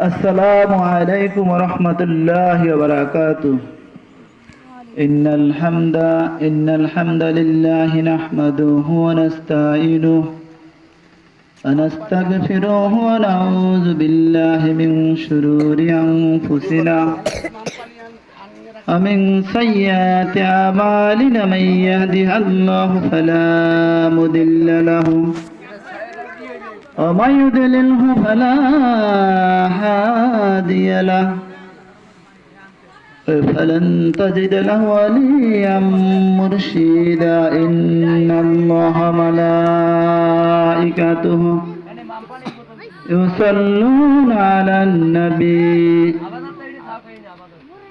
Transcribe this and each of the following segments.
السلام عليكم ورحمة الله وبركاته. إن الحمد إن الحمد لله نحمده ونستعينه ونستغفره ونعوذ بالله من شرور أنفسنا. ومن سيئات أعمالنا من يهده الله فلا مضل له. ومن يضلله فلا هادي له. فلن تجد له وليا مرشدا. إن الله ملائكته يصلون على النبي.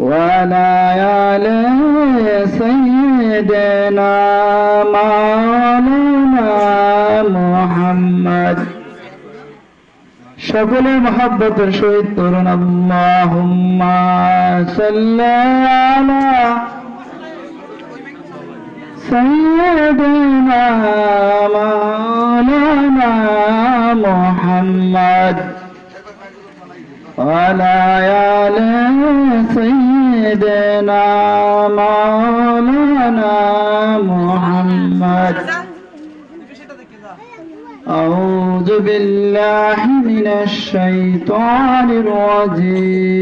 وعلى آل سيدنا مولانا محمد সকলে মহাব্বতের সহিত করুন আল্লাহুম্মা সাল্লি আলা সাইয়্যিদিনা মাওলানা মুহাম্মদ وعلى آل سيدنا مولانا محمد. أعوذ بالله من الشيطان الرجيم.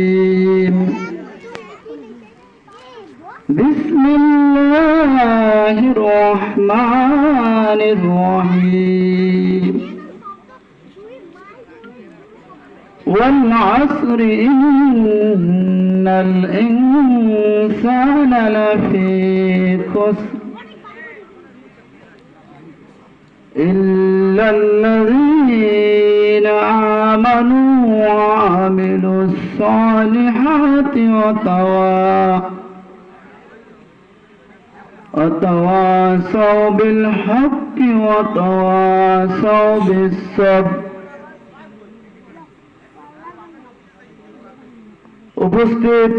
بسم الله الرحمن الرحيم. والعصر إن الإنسان لفي خسر إلا الذين آمنوا وعملوا الصالحات وتوا وتواصوا بالحق وتواصوا بالصبر. উপস্থিত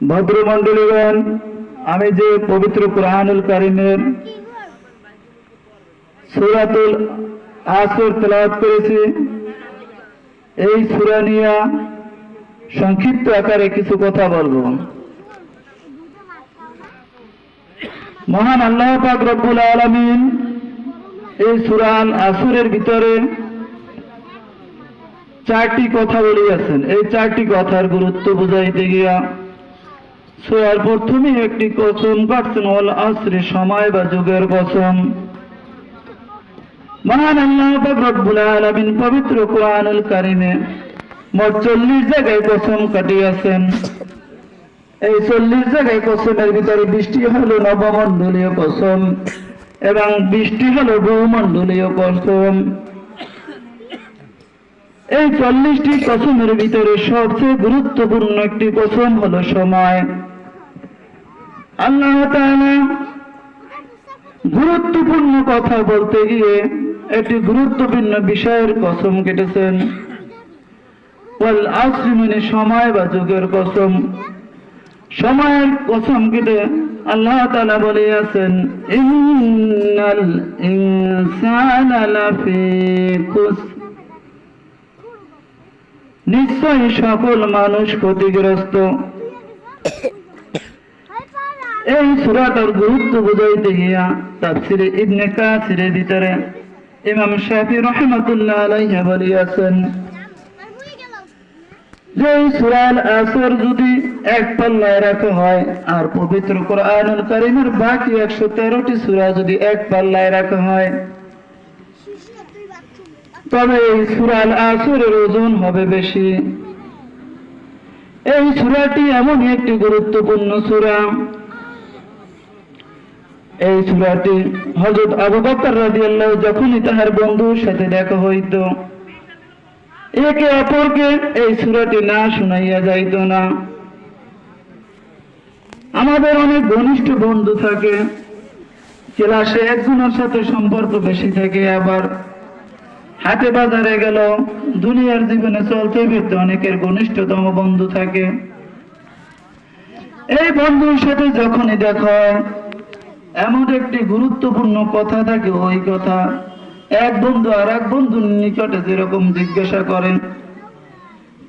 ভদ্রমণ্ডলীগণ আমি যে পবিত্র কোরআনুল কারিমের সুরাতুল আসর তেলাওয়াত করেছি, এই সুরা নিয়ে সংক্ষিপ্ত আকারে কিছু কথা বলব। মহান আল্লাহ পাক রব্বুল আলামিন এই সুরান আসুরের ভিতরে চারটি কথা বলিয়াছেন। এই চারটি কথার গুরুত্ব বুঝাইতে গিয়া সুরার প্রথমে একটি কসম কাটছেন ওল আসরে সময় বা যুগের কসম। মহান আল্লাহ রব্বুল আলামিন পবিত্র কোরআনুল কারিমে মোট চল্লিশ জায়গায় কসম কাটিয়াছেন। এই চল্লিশ জায়গায় কসমের ভিতরে বৃষ্টি হলো নবমণ্ডলীয় কসম এবং বৃষ্টি হলো বহুমণ্ডলীয় কসম। এই চল্লিশটি কসমের ভিতরে সবচেয়ে গুরুত্বপূর্ণ একটি কসম হলো সময়। আল্লাহ গুরুত্বপূর্ণ কথা বলতে গিয়ে একটি গুরুত্বপূর্ণ বিষয়ের কসম কেটেছেন। ওয়াল আসরি মানে সময় বা যুগের কসম। সময়ের কসম কেটে আল্লাহ তাআলা বলে আছেন, ইন্নাল ইনসানা লাফি খুসর নিশ্চয়ই সকল মানুষ ক্ষতিগ্রস্ত। এই সুরাটার গুরুত্ব বুঝাইতে গিয়া তাফসিরে ইবনে কাসিরের ভিতরে ইমাম শাফি রহমাতুল্লাহ আলাইহি বলিয়াছেন, যে সুরাল আসর যদি এক পাল্লায় রাখা হয়, আর পবিত্র কোরআনুল কারীমের বাকি একশো তেরোটি সূরা যদি এক পাল্লায় রাখা হয় তবে এই সুরাল আসরের ওজন হবে বেশি। এই সূরাটি এমনই একটি গুরুত্বপূর্ণ সূরা। এই সূরাটি হযরত আবু বকর রাদিয়াল্লাহু যখনই তাহার বন্ধুর সাথে দেখা হইত, একে অপরকে এই সূরাটি না শুনাইয়া যাইত না। আমাদের অনেক ঘনিষ্ঠ বন্ধু থাকে, ক্লাসে একজনের সাথে সম্পর্ক বেশি থাকে আবার হাটে বাজারে গেল, দুনিয়ার জীবনে চলতে ফিরতে অনেকের ঘনিষ্ঠতম বন্ধু থাকে। এই বন্ধুর সাথে যখনই দেখা এমন একটি গুরুত্বপূর্ণ কথা থাকে ওই কথা, এক বন্ধু আর এক বন্ধুর নিকটে যেরকম জিজ্ঞাসা করেন,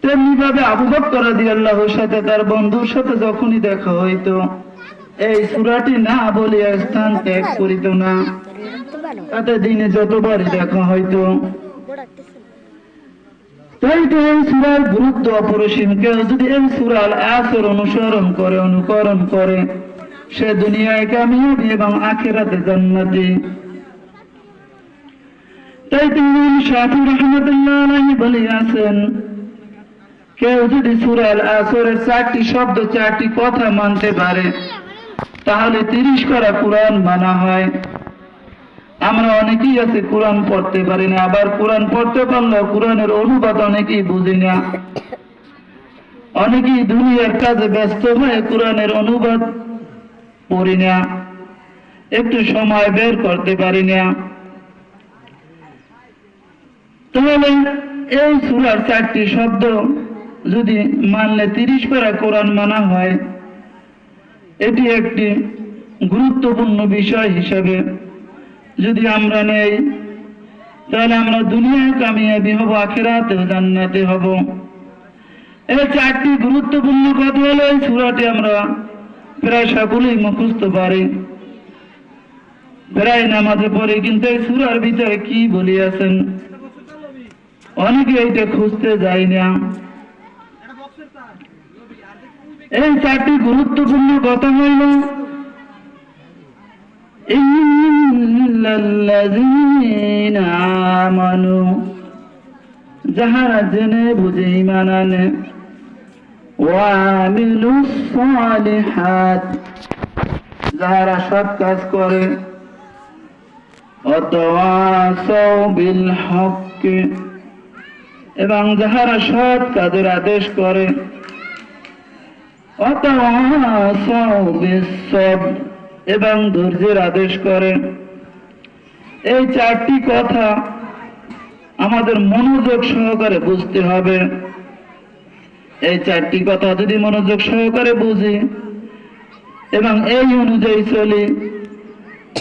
তেমনি ভাবে আবু বকর রাদিয়াল্লাহুর সাথে তার বন্ধুর সাথে যখনই দেখা হইতো, এই সূরাটি না বলিয়া স্থান ত্যাগ করিত না। তাতে দিনে যতবারই দেখা হইতো এই সুরার গুরুত্ব অপরিসীম। কেউ যদি এই আসর অনুসরণ করে, অনুকরণ করে, সে দুনিয়ায় কামিয়াবি এবং জান্নাতি। তাই তিনি শাফি রহমতুল্লাহ কেউ যদি সুরাল আসরের চারটি শব্দ, চারটি কথা মানতে পারে, তাহলে তিরিশ করা কোরআন মানা হয়। আমরা অনেকেই আছে, কোরআন পড়তে পারি না, আবার কোরআন পড়তে পারলেও কোরআনের অনুবাদ অনেকেই বুঝি না। অনেকেই দুনিয়ার কাজে ব্যস্ত হয়ে কোরআনের অনুবাদ পড়ি না। একটু সময় বের করতে পারি না। তাহলে এই সুরার চারটি শব্দ যদি মানলে তিরিশ পারা কোরআন মানা হয়, এটি একটি গুরুত্বপূর্ণ বিষয় হিসাবে যদি আমরা নেই, তাহলে আমরা দুনিয়ায় কামিয়াবি হব, আখেরাতেও জান্নাতে হব। এই চারটি গুরুত্বপূর্ণ কথা হলো, এই সুরাটি আমরা প্রায় সকলেই মুখস্থ পারি। প্রায় নামাজে পড়ি, কিন্তু এই সুরার ভিতরে কি বলিয়াছেন? অনেকে এইটা খুঁজতে যায় না। এই চারটি গুরুত্বপূর্ণ কথা হইল إلا الذين آمنوا যাহারা জেনে বুঝে ইমান আনে ওয়ামিলু সালিহাত যাহারা সৎ কাজ করে অতওয়াসাও বিল হক এবং যাহারা সৎ কাজের আদেশ করে অতওয়াসাও বিসবর এবং ধৈর্যের আদেশ করে এই চারটি কথা আমাদের মনোযোগ সহকারে বুঝতে হবে। এই চারটি কথা যদি মনোযোগ সহকারে বুঝি এবং এই অনুযায়ী চলি,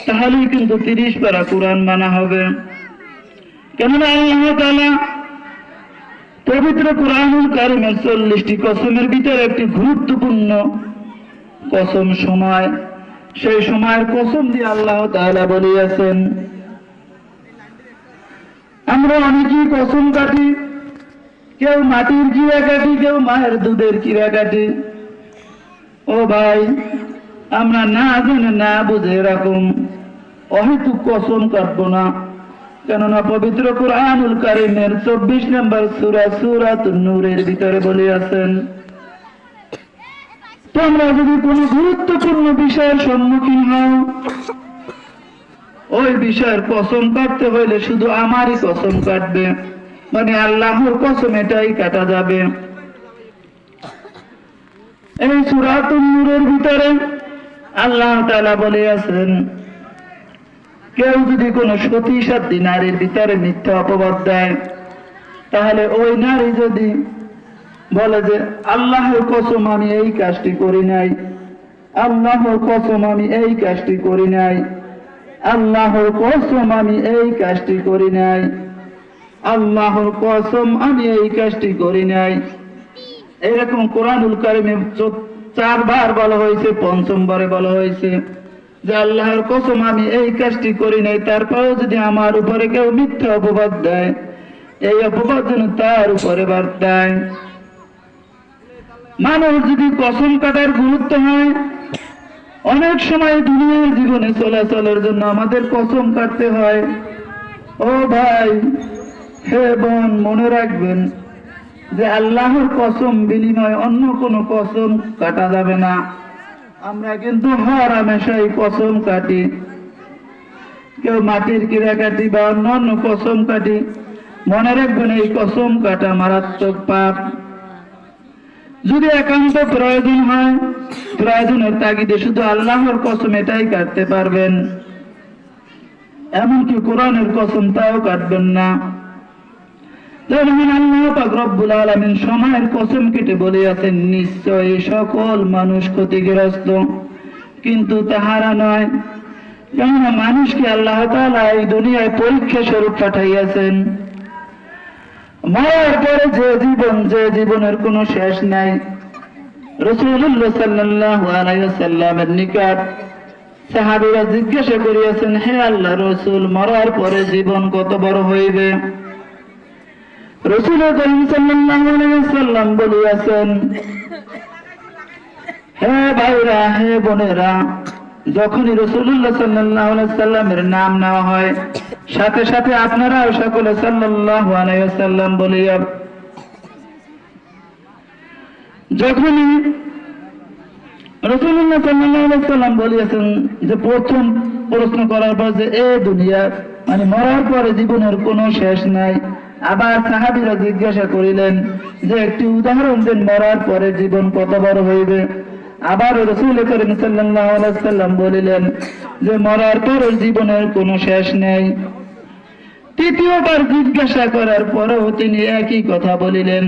তাহলেই কিন্তু তিরিশ পারা কোরআন মানা হবে। কেননা আল্লাহ তাআলা পবিত্র কোরআনুল কারিমের চল্লিশটি কসমের ভিতরে একটি গুরুত্বপূর্ণ কসম সময়। সেই সময়ের কসম দিয়ে আল্লাহ তাআলা বলিয়াছেন আমরা অনেকেই কসম কাটি। কেউ মাটির কিরা কাটি, কেউ মায়ের দুধের কিরা কাটি। ও ভাই, আমরা না জেনে না বুঝে এরকম অহেতুক কসম কাটবো না। কেননা পবিত্র কোরআনুল কারিমের চব্বিশ নম্বর সুরা সুরাত নূরের ভিতরে বলিয়াছেন, তোমরা যদি কোনো গুরুত্বপূর্ণ বিষয়ের সম্মুখীন হও ওই বিষয়ের কসম কাটতে হইলে শুধু আমারই কসম কাটবে। মানে আল্লাহর কসম এটাই কাটা যাবে। এই সুরাতুর ভিতরে আল্লাহ তাআলা বলে আছেন কেউ যদি কোনো সতী সাধ্যী নারীর ভিতরে মিথ্যা অপবাদ দেয়, তাহলে ওই নারী যদি বলে যে, আল্লাহর কসম আমি এই কাজটি করি নাই, আল্লাহর কসম আমি এই কাজটি করি নাই আল্লাহর কসম আমি এই কাজটি করি নাই। আল্লাহর কসম আমি এই কাজটি করি নাই। এরকম কোরআনুল কারিমে চারবার বলা হয়েছে, পঞ্চমবারে বলা হয়েছে যে আল্লাহর কসম আমি এই কাজটি করি নাই, তারপরেও যদি আমার উপরে কেউ মিথ্যা অপবাদ দেয়, এই অপবাদ যেন তার উপরে বাদ দেয়। মানুষ যদি কসম কাটার গুরুত্ব হয় অনেক সময় দুনিয়ার জীবনে চলাচলের জন্য আমাদের কসম কাটতে হয়। ও ভাই, হে বোন, মনে রাখবেন যে আল্লাহর কসম বিনিময় অন্য কোনো কসম কাটা যাবে না। আমরা কিন্তু হর হামেশাই কসম কাটি। কেউ মাটির কিরা কাটি বা অন্য অন্য কসম কাটি। মনে রাখবেন এই কসম কাটা মারাত্মক পাপ। যদি একান্ত প্রয়োজন হয়, প্রয়োজনের তাগিদে শুধু আল্লাহর কসম এটাই কাটতে পারবেন। এমনকি কোরআনের কসম তাও কাটবেন না। সময়ের কসম কেটে বলে আছেন নিশ্চয় সকল মানুষ ক্ষতিগ্রস্ত। কিন্তু তাহারা নয়। কেননা মানুষকে আল্লাহ এই দুনিয়ায় পরীক্ষা স্বরূপ পাঠাইয়াছেন? মরার পরে যে জীবন, যে জীবনের কোনো শেষ নাই। রসুল্লাহ নিকট সাহাবীরা জিজ্ঞাসা করিয়াছেন, হে আল্লাহ রসুল, মরার পরে জীবন কত বড় হইবে? রসুল সাল্লাম বলিয়াছেন, হে ভাইরা, হে বোনেরা যখনই রসুল্লাহ সাল্লামের নাম নেওয়া হয়, সাথে সাথে আপনারাও সকলে সাল্লাম বলিয়া, যখনই রসুল্লাহ সাল্লাম বলিয়াছেন যে প্রথম প্রশ্ন করার পর যে, এ দুনিয়া মানে মরার পরে জীবনের কোনো শেষ নাই। আবার সাহাবীরা জিজ্ঞাসা করিলেন যে, একটি উদাহরণ দেন, মরার পরে জীবন কত বড় হইবে? আবার রসুল করিম সাল্লাম বলিলেন যে, মরার পরে জীবনের কোনো শেষ নেই। তৃতীয়বার জিজ্ঞাসা করার পরেও তিনি একই কথা বলিলেন।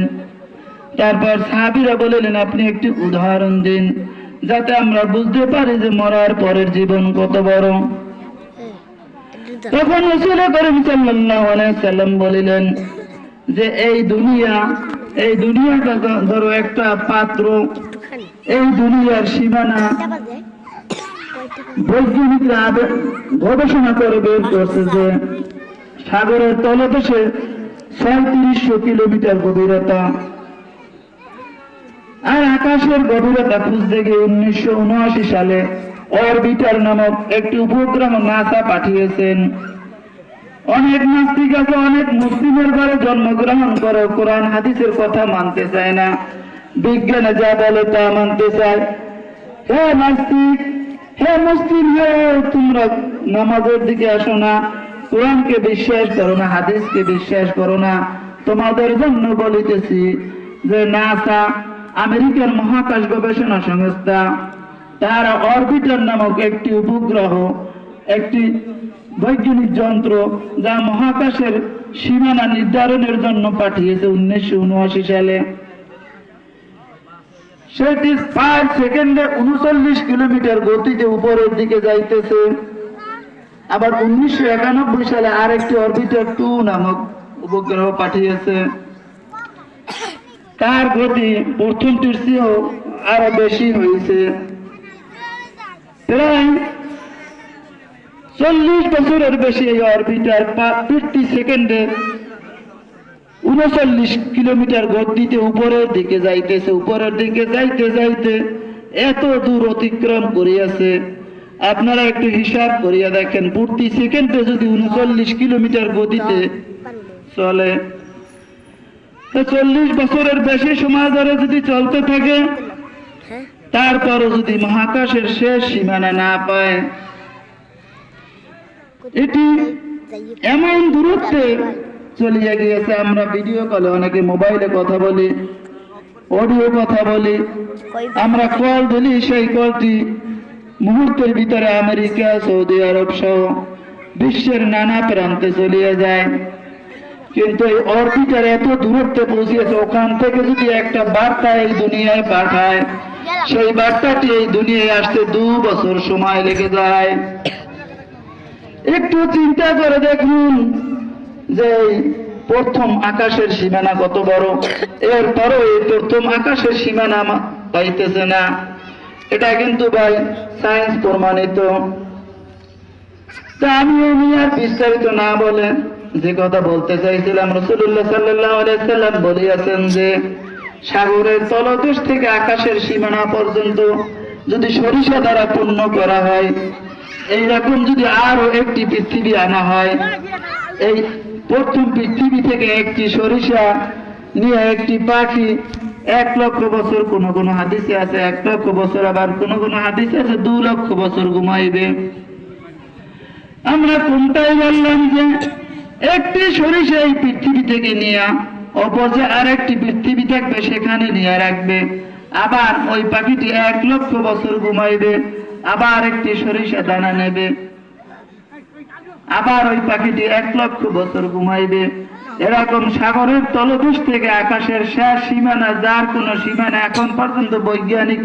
তারপর সাহাবীরা বলিলেন, আপনি একটি উদাহরণ দিন, যাতে আমরা বুঝতে পারি যে, মরার পরের জীবন কত বড়। তখন রসুল করিম সাল্লাম বলিলেন যে, এই দুনিয়া, এই দুনিয়াটা ধরো একটা পাত্র এই দুনিয়ার সীমানা বৈজ্ঞানিকরা গবেষণা করে বের করছে যে সাগরের তলদেশে ছয়ত্রিশশো কিলোমিটার গভীরতা আর আকাশের গভীরতা খুঁজতে গিয়ে উনিশশো উনআশি সালে অরবিটার নামক একটি উপগ্রহ নাসা পাঠিয়েছেন। অনেক নাস্তিক আছে, অনেক মুসলিমের ঘরে জন্মগ্রহণ করে, কোরআন, হাদিসের কথা মানতে চায় না। বিজ্ঞানে যা বলে তা মানতে চায়। হে নাস্তিক, হে মুসলিম হে তোমরা নামাজের দিকে আসো না, কোরআনকে বিশ্বাস করো না, হাদিসকে বিশ্বাস করো না। তোমাদের জন্য বলিতেছি যে নাসা আমেরিকার মহাকাশ গবেষণা সংস্থা, তারা অরবিটার নামক একটি উপগ্রহ, একটি বৈজ্ঞানিক যন্ত্র যা মহাকাশের সীমানা নির্ধারণের জন্য পাঠিয়েছে উনিশশো উনআশি সালে। সেটি পাঁচ সেকেন্ডে উনচল্লিশ কিলোমিটার গতিতে উপরের দিকে যাইতেছে। আবার উনিশশো একানব্বই সালে আরেকটি অরবিটার টু নামক উপগ্রহ পাঠিয়েছে। তার গতি প্রথমটির চেয়েও আরও বেশি হয়েছে। প্রায় চল্লিশ বছরের বেশি এই অরবিটার ফিফটি সেকেন্ডে উনচল্লিশ কিলোমিটার গতিতে উপরের দিকে যাইতেছে, উপরের দিকে যাইতে যাইতে এত দূর অতিক্রম করিয়াছে। আপনারা একটু হিসাব করিয়া দেখেন, প্রতি সেকেন্ডে যদি উনচল্লিশ কিলোমিটার গতিতে চলে চল্লিশ বছরের বেশি সময় ধরে যদি চলতে থাকে, তারপরও যদি মহাকাশের শেষ সীমানা না পায়, এটি এমন দূরত্বে চলিয়ে গিয়েছে। আমরা ভিডিও কলে অনেকে মোবাইলে কথা বলি অডিও কথা বলি। আমরা কল দিলি, সেই কলটি মুহূর্তের ভিতরে আমেরিকা, সৌদি আরব সহ বিশ্বের নানা প্রান্তে চলিয়ে যায়। কিন্তু এই অরবিটার এত দূরত্বে পৌঁছিয়েছে, ওখান থেকে যদি একটা বার্তা এই দুনিয়ায় পাঠায়, সেই বার্তাটি এই দুনিয়ায় আসতে দু বছর সময় লেগে যায়। একটু চিন্তা করে দেখুন যে প্রথম আকাশের সীমানা কত বড়? এরপরও এই প্রথম আকাশের সীমানা পাইতেছে না। এটা কিন্তু ভাই সায়েন্স প্রমাণিত। বিস্তারিত না বলে যে কথা বলতে চাইছিলাম রসুল্লাহ সাল্লাম বলিয়াছেন যে, সাগরের তলদেশ থেকে আকাশের সীমানা পর্যন্ত যদি সরিষা দ্বারা পূর্ণ করা হয়, এইরকম যদি আরও একটি পৃথিবী আনা হয়, এই প্রথম পৃথিবী থেকে একটি সরিষা নিয়ে একটি পাখি এক লক্ষ বছর কোন কোন হাদিসে আছে, এক লক্ষ বছর আবার কোন কোন হাদিসে আছে, দু লক্ষ বছর ঘুমাইবে। আমরা কোনটাই বললাম যে একটি সরিষা এই পৃথিবী থেকে নিয়ে, অপর যে আরেকটি পৃথিবী থাকবে সেখানে নিয়ে রাখবে। আবার ওই পাখিটি এক লক্ষ বছর ঘুমাইবে, আবার একটি সরিষা দানা নেবে। আবার ওই পাখিটি এক লক্ষ বছর ঘুমাইবে। এরকম সাগরের তলদেশ থেকে আকাশের শেষ সীমানা, যার কোনো সীমানা এখন পর্যন্ত বৈজ্ঞানিক